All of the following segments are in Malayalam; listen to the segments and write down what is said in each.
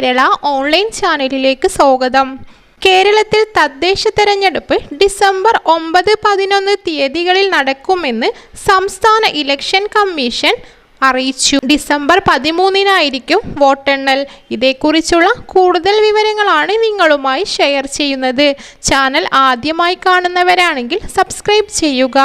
കേരള ഓൺലൈൻ ചാനലിലേക്ക് സ്വാഗതം. കേരളത്തിൽ തദ്ദേശ തെരഞ്ഞെടുപ്പ് ഡിസംബർ ഒമ്പത് പതിനൊന്ന് തീയതികളിൽ നടക്കുമെന്ന് സംസ്ഥാന ഇലക്ഷൻ കമ്മീഷൻ അറിയിച്ചു. ഡിസംബർ പതിമൂന്നിനായിരിക്കും വോട്ടെണ്ണൽ. ഇതേക്കുറിച്ചുള്ള കൂടുതൽ വിവരങ്ങളാണ് നിങ്ങളുമായി ഷെയർ ചെയ്യുന്നത്. ചാനൽ ആദ്യമായി കാണുന്നവരാണെങ്കിൽ സബ്സ്ക്രൈബ് ചെയ്യുക.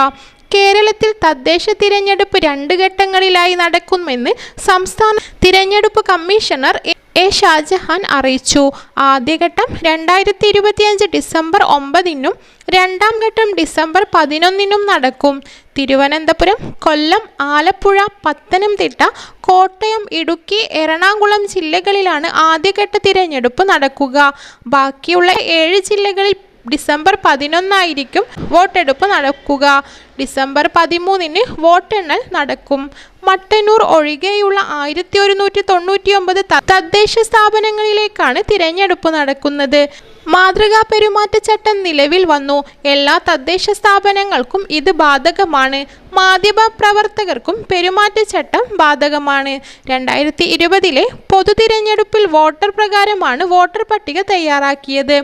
കേരളത്തിൽ തദ്ദേശ തിരഞ്ഞെടുപ്പ് രണ്ട് ഘട്ടങ്ങളിലായി നടക്കുമെന്ന് സംസ്ഥാന തിരഞ്ഞെടുപ്പ് കമ്മീഷണർ എ- ഷാജഹാൻ അറിയിച്ചു. ആദ്യഘട്ടം രണ്ടായിരത്തി ഇരുപത്തിയഞ്ച് ഡിസംബർ ഒമ്പതിനും രണ്ടാം ഘട്ടം ഡിസംബർ പതിനൊന്നിനും നടക്കും. തിരുവനന്തപുരം കൊല്ലം ആലപ്പുഴ പത്തനംതിട്ട കോട്ടയം ഇടുക്കി എറണാകുളം ജില്ലകളിലാണ് ആദ്യഘട്ട തിരഞ്ഞെടുപ്പ് നടക്കുക. ബാക്കിയുള്ള ഏഴ് ജില്ലകളിൽ ഡിസംബർ പതിനൊന്നായിരിക്കും വോട്ടെടുപ്പ് നടക്കുക. ഡിസംബർ പതിമൂന്നിന് വോട്ടെണ്ണൽ നടക്കും. മട്ടന്നൂർ ഒഴികെയുള്ള ആയിരത്തി ഒരുന്നൂറ്റി തൊണ്ണൂറ്റി ഒമ്പത് തദ്ദേശ സ്ഥാപനങ്ങളിലേക്കാണ് തിരഞ്ഞെടുപ്പ് നടക്കുന്നത്. മാതൃകാ പെരുമാറ്റച്ചട്ടം നിലവിൽ വന്നു. എല്ലാ തദ്ദേശ സ്ഥാപനങ്ങൾക്കും ഇത് ബാധകമാണ്. മാധ്യമ പ്രവർത്തകർക്കും പെരുമാറ്റച്ചട്ടം ബാധകമാണ്. രണ്ടായിരത്തി ഇരുപതിലെ പൊതു തിരഞ്ഞെടുപ്പിൽ വോട്ടർ പ്രകാരമാണ് വോട്ടർ പട്ടിക തയ്യാറാക്കിയത്.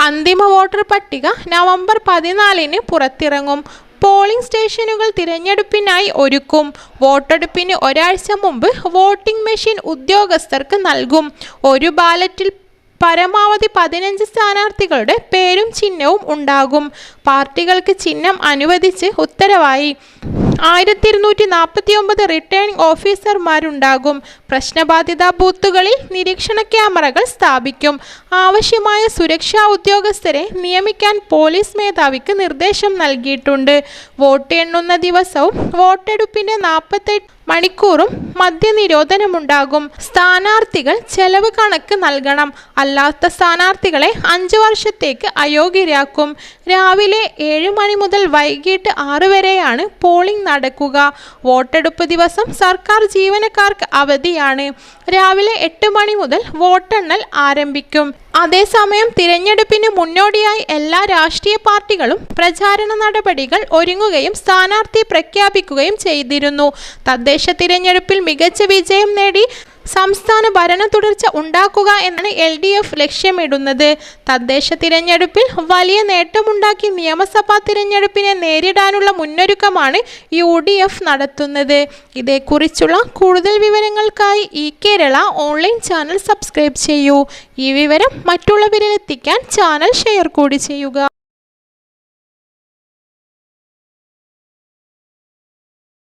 അന്തിമ വോട്ടർ പട്ടിക നവംബർ പതിനാലിന് പുറത്തിറങ്ങും. പോളിംഗ് സ്റ്റേഷനുകൾ തിരഞ്ഞെടുപ്പിനായി ഒരുക്കും. വോട്ടെടുപ്പിന് ഒരാഴ്ച മുമ്പ് വോട്ടിംഗ് മെഷീൻ ഉദ്യോഗസ്ഥർക്ക് നൽകും. ഒരു ബാലറ്റിൽ പരമാവധി പതിനഞ്ച് സ്ഥാനാർത്ഥികളുടെ പേരും ചിഹ്നവും ഉണ്ടാകും. പാർട്ടികൾക്ക് ചിഹ്നം അനുവദിച്ച് ഉത്തരവായി. ആയിരത്തി ഇരുന്നൂറ്റി നാൽപ്പത്തി ഒമ്പത് റിട്ടേണിംഗ് ഓഫീസർമാരുണ്ടാകും. പ്രശ്നബാധിത ബൂത്തുകളിൽ നിരീക്ഷണ ക്യാമറകൾ സ്ഥാപിക്കും. ആവശ്യമായ സുരക്ഷാ ഉദ്യോഗസ്ഥരെ നിയമിക്കാൻ പോലീസ് മേധാവിക്ക് നിർദ്ദേശം നൽകിയിട്ടുണ്ട്. വോട്ട് എണ്ണുന്ന ദിവസവും വോട്ടെടുപ്പിന്റെ നാൽപ്പത്തെട്ട് മണിക്കൂറും മദ്യനിരോധനമുണ്ടാകും. സ്ഥാനാർത്ഥികൾ ചെലവ് കണക്ക് നൽകണം. അല്ലാത്ത സ്ഥാനാർത്ഥികളെ അഞ്ചു വർഷത്തേക്ക് അയോഗ്യരാക്കും. രാവിലെ ഏഴ് മണി മുതൽ വൈകിട്ട് ആറ് വരെയാണ് പോളിംഗ് നടക്കുക. വോട്ടെടുപ്പ് ദിവസം സർക്കാർ ജീവനക്കാർക്ക് അവധിയാണ്. രാവിലെ എട്ട് മണി മുതൽ വോട്ടെണ്ണൽ ആരംഭിക്കും. അതേസമയം തിരഞ്ഞെടുപ്പിന് മുന്നോടിയായി എല്ലാ രാഷ്ട്രീയ പാർട്ടികളും പ്രചാരണ നടപടികൾ ഒരുങ്ങുകയും സ്ഥാനാർത്ഥി പ്രഖ്യാപിക്കുകയും ചെയ്തിരുന്നു. തദ്ദേശ തിരഞ്ഞെടുപ്പിൽ മികച്ച വിജയം നേടി സംസ്ഥാന ഭരണ തുടർച്ച ഉണ്ടാക്കുക എന്നാണ് എൽ ഡി എഫ് ലക്ഷ്യമിടുന്നത്. തദ്ദേശ തിരഞ്ഞെടുപ്പിൽ വലിയ നേട്ടമുണ്ടാക്കി നിയമസഭാ തിരഞ്ഞെടുപ്പിനെ നേരിടാനുള്ള മുന്നൊരുക്കമാണ് യു ഡി എഫ് നടത്തുന്നത്. ഇതേക്കുറിച്ചുള്ള കൂടുതൽ വിവരങ്ങൾക്കായി ഈ കേരള ഓൺലൈൻ ചാനൽ സബ്സ്ക്രൈബ് ചെയ്യൂ. ഈ വിവരം മറ്റുള്ളവരിലെത്തിക്കാൻ ചാനൽ ഷെയർ കൂടി ചെയ്യുക.